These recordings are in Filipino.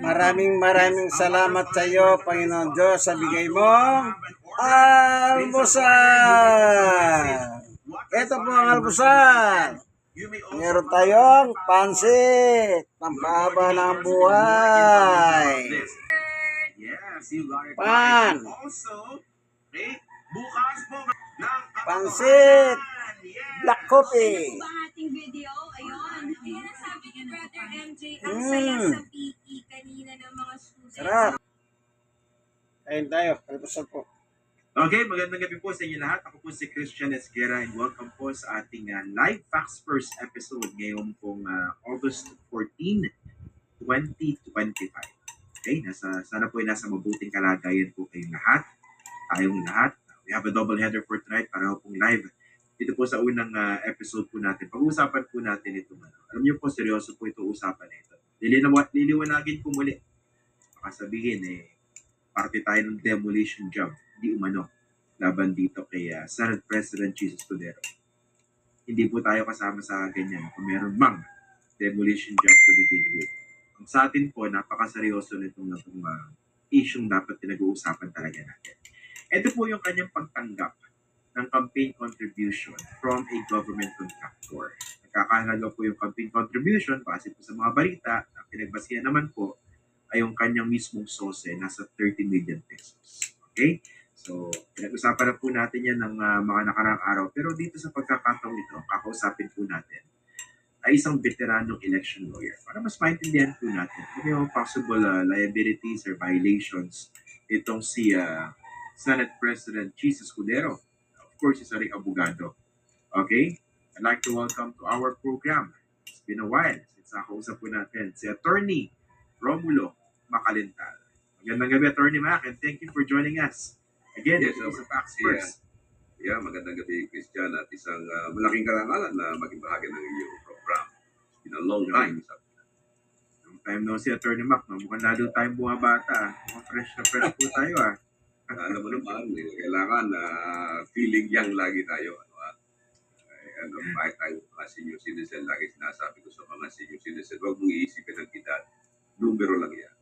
Maraming maraming salamat sa iyo, Panginoon Diyos, sa bigay mong almusal. Ito po ang almusal. Meron tayong pansit, pampahaba ng buhay. Pan. Pansit. Black coffee. Ito ang ating video? Ayun. Ni Brother MJ. Ang Mm. saya sa PE kanina ng mga students. Sarap. Kain tayo, almusal po. Okay, magandang gabi po sa inyo lahat. Ako po si Christian Esguera and welcome po sa ating uh, live Facts First episode ngayon pong uh, August 14, 2025. Okay, nasa, sana po ay nasa mabuting kalagayan po kayong lahat. Tayong lahat. We have a double header for tonight para pong live. Ito po sa unang uh, episode po natin. Pag-uusapan po natin ito. Ano. Alam niyo po, seryoso po ito usapan na ito. Lilinaw, liliwanagin ko muli. Baka sabihin eh, parte tayo ng demolition job, di umano, laban dito kay uh, Senate President Jesus Cordero. Hindi po tayo kasama sa ganyan kung meron mang demolition job to begin with. Ang sa atin po, napakaseryoso nitong itong uh, issue dapat pinag-uusapan talaga natin. Ito po yung kanyang pagtanggap ng campaign contribution from a government contractor. Nagkakahalaga po yung campaign contribution base po sa mga balita na pinagbasihan naman po ay yung kanyang mismong sose, nasa 30 million pesos. Okay? So, pinag-usapan na po natin yan ng ah, mga nakarang araw. Pero dito sa pagkakataong ito, kakausapin po natin ay isang veteranong election lawyer para mas maintindihan po natin kung yung possible ah, liabilities or violations itong si ah, Senate President Jesus Cudero. Course, isa rin abogado. Okay? I'd like to welcome to our program. It's been a while since nakausap po natin si Attorney Romulo Makalintal. Magandang gabi, Attorney Mac, and thank you for joining us. Again, Yes, sa Facts Yeah. First. Yeah, magandang gabi, Christian, at isang ah, malaking karangalan na maging bahagi ng iyong program. It's been a long time. Sa, Long time no si Attorney Mac, no? mukhang lalo tayong bumabata. Mukhang fresh na fresh po tayo ah. Alam mo naman, kailangan na feeling young lagi tayo. Ano. Ay, ano, bakit tayo mga senior citizen, lagi sinasabi ko sa mga senior citizen, huwag mong iisipin ang edad. Numero lang yan.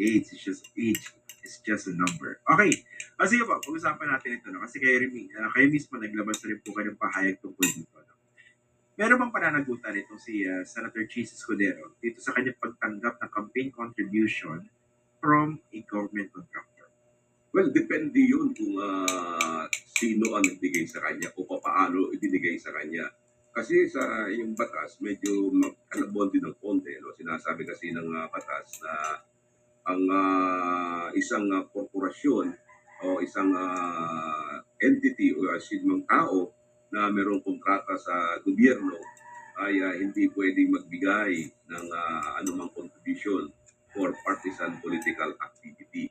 Age is just age is just a number. Okay. Ah, sige po, pag-usapan natin ito. No? Kasi kayo, rin, uh, kayo mismo naglabas na rin po kayo ng pahayag tungkol dito. No? Meron bang pananagutan itong si ah, Senator Jesus Cordero dito sa kanyang pagtanggap ng campaign contribution from a government contractor? Well, depende yun kung ah, sino ang nagbigay sa kanya o paano ibinigay sa kanya. Kasi sa yung batas, medyo magkalabon din ng konti. No? Sinasabi kasi ng ah, batas na ang ah, isang ah, korporasyon o isang ah, entity o sinumang tao na mayroong kontrata sa gobyerno ay ah, hindi pwedeng magbigay ng ah, anumang contribution for partisan political activity.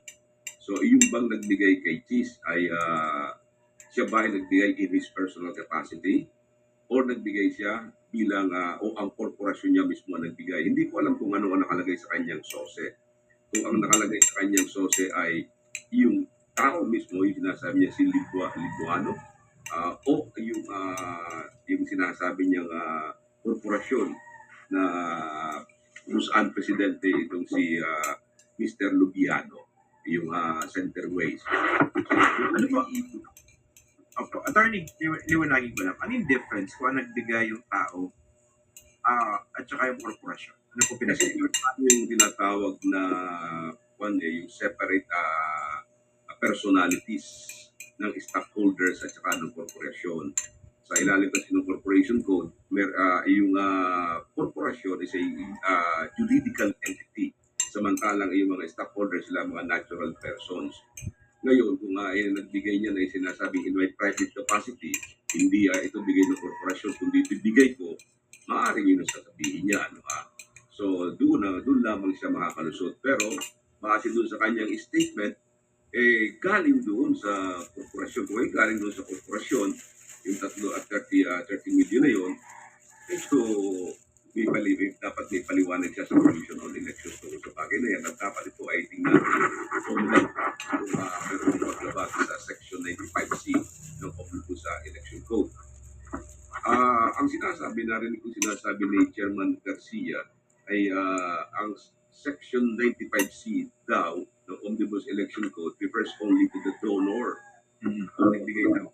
So, yung bang nagbigay kay Cheese ay ah, siya ba ay nagbigay in his personal capacity or nagbigay siya bilang ah, o ang korporasyon niya mismo ang nagbigay. Hindi ko alam kung ano ang nakalagay sa kanyang sose. Kung ang nakalagay sa kanyang sose ay yung tao mismo, yung sinasabi niya si Libua, Libuano, ah, o yung, ah, yung sinasabi niyang ah, korporasyon na kung saan presidente itong si ah, Mr. Lubiano yung uh, Centerways. Ano po? Opo, attorney, liwa- liwanagin ko lang. Ano yung difference kung nagbigay yung tao ah, at saka yung korporasyon? Ano po pinag yung tinatawag na one eh, yung separate ah, personalities ng stockholders at saka ng korporasyon. Sa ilalim kasi ng corporation code, mer, ah, yung ah, korporasyon is a ah, juridical entity. Samantalang yung mga stockholders sila mga natural persons. Ngayon, kung uh, eh, nagbigay niya na yung sinasabi in my private capacity, hindi ah, ito bigay ng korporasyon, kundi ito bigay ko, maaaring yun ang sasabihin niya. Ano, ah. So, doon na, doon lamang siya makakalusot. Pero, base doon sa kanyang statement, eh, galing doon sa korporasyon. Kung galing doon sa korporasyon, yung tatlo at 30, ah, 30 million na yun, ito, may pali, dapat may paliwanag siya sa Commission on Elections tungkol sa bagay na yan. At dapat ito ay tingnan kung uh, kung uh, meron paglabag sa Section 95C ng Omnibus sa Election Code. Ah, ang sinasabi narinig ko sinasabi ni Chairman Garcia ay ah, ang Section 95C daw ng Omnibus Election Code refers only to the donor. Mhm. Ang nagbigay ng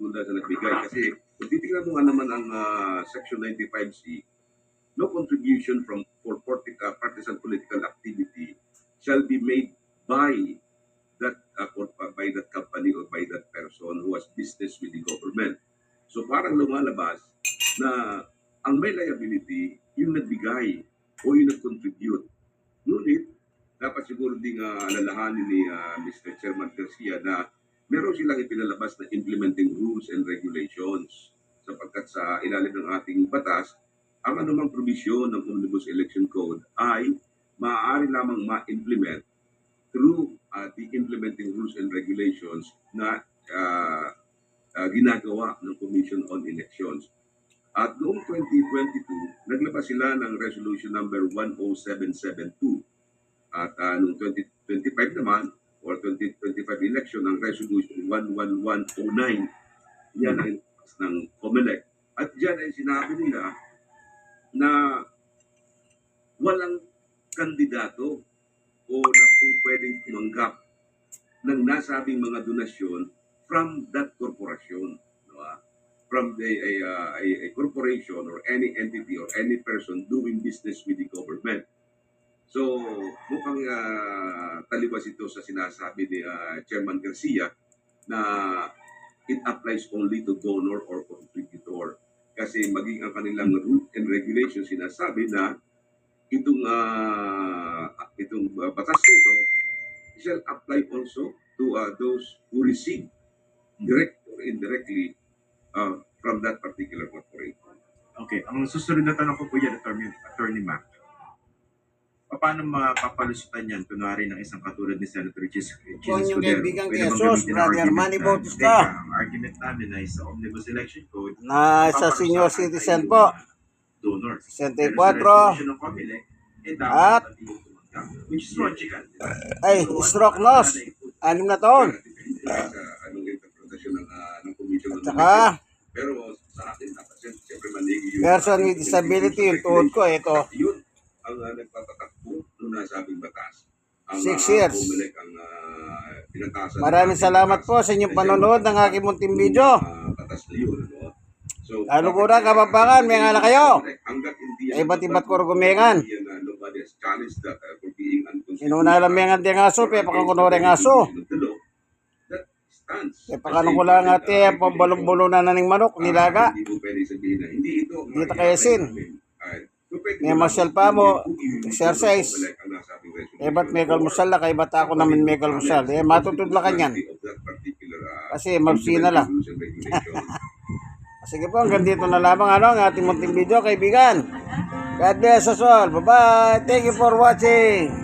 tunda sa nagbigay. Kasi kung titignan mo nga naman ang ah, Section 95C, no contribution from for uh, partisan political activity shall be made by that uh, uh, by that company or by that person who has business with the government. So parang lumalabas na ang may liability yung nagbigay o yung nag-contribute. Ngunit, dapat siguro ding uh, alalahanin ni uh, Mr. Chairman Garcia na meron silang ipinalabas na implementing rules and regulations sapagkat sa ilalim ng ating batas, provision ng Omnibus Election Code ay maaari lamang ma-implement through uh, the implementing rules and regulations na uh, uh, ginagawa ng Commission on Elections. At noong 2022, naglabas sila ng resolution number 10772. At uh, noong 2025 naman, or 2025 election, ang resolution 11109. Yan ang inbox ng COMELEC. At diyan ay sinabi nila na walang kandidato o na po pwedeng tumanggap ng nasabing mga donasyon from that corporation. No? From the, a, uh, a, a corporation or any entity or any person doing business with the government. So, mukhang uh, talibas ito sa sinasabi ni ah, Chairman Garcia na it applies only to donor or contributor. Kasi maging ang kanilang rule and regulation sinasabi na itong ah, itong ah, batas nito shall apply also to ah, those who receive direct or indirectly ah, from that particular corporation. Okay, ang susunod na tanong ko po yan, Attorney, Attorney Mac. Paano mapapalusutan yan, kunwari ng isang katulad ni Senator Jesus Kung yung kaibigan kay Jesus, brother na, Bautista. "Teka, Ang argument namin ay sa Omnibus Election Code, Na sa senior citizen po. Donor. 64. Pero sa resolution ng Comelec, eh, dapat At- tumanggap, Which is logical. Ay, ano stroke loss. Anim na taon. Ng, ah, Elections. Pero sa dapat siyempre- siyempre manigi yung... person with disability, yung tuhod ko, ito. Yun ang uh, nagpapatakbo nung nasabing batas. Ang, Six ah, years. Comelec ang uh, pinatasan. Maraming salamat po sa inyong panonood ng aking munting video. Ah, batas na yun. Ano? So, Lalo ko na, kapapangan, may ngala kayo. Ay, ba't iba't ko rugumengan? Ah, uh. Inuna lang may nga di nga aso, pe, pakangunore nga aso. Eh, pakano ko lang ate, pambalong-bulo na naning manok, nilaga. Hindi ito. ang Hindi ta mangyayari kayasin. namin. Ah, so pwede May masyal pa mo, exercise. i- ang nasabing resolution. Eh, ba't may kalmusal na, kay bata ako namin may kalmusal. Eh, matutudlakan yan. Kasi mabsina lang. Sige po, hanggang dito na lamang ano, ang ating munting video, kaibigan. God bless us all. Bye-bye. Thank you for watching.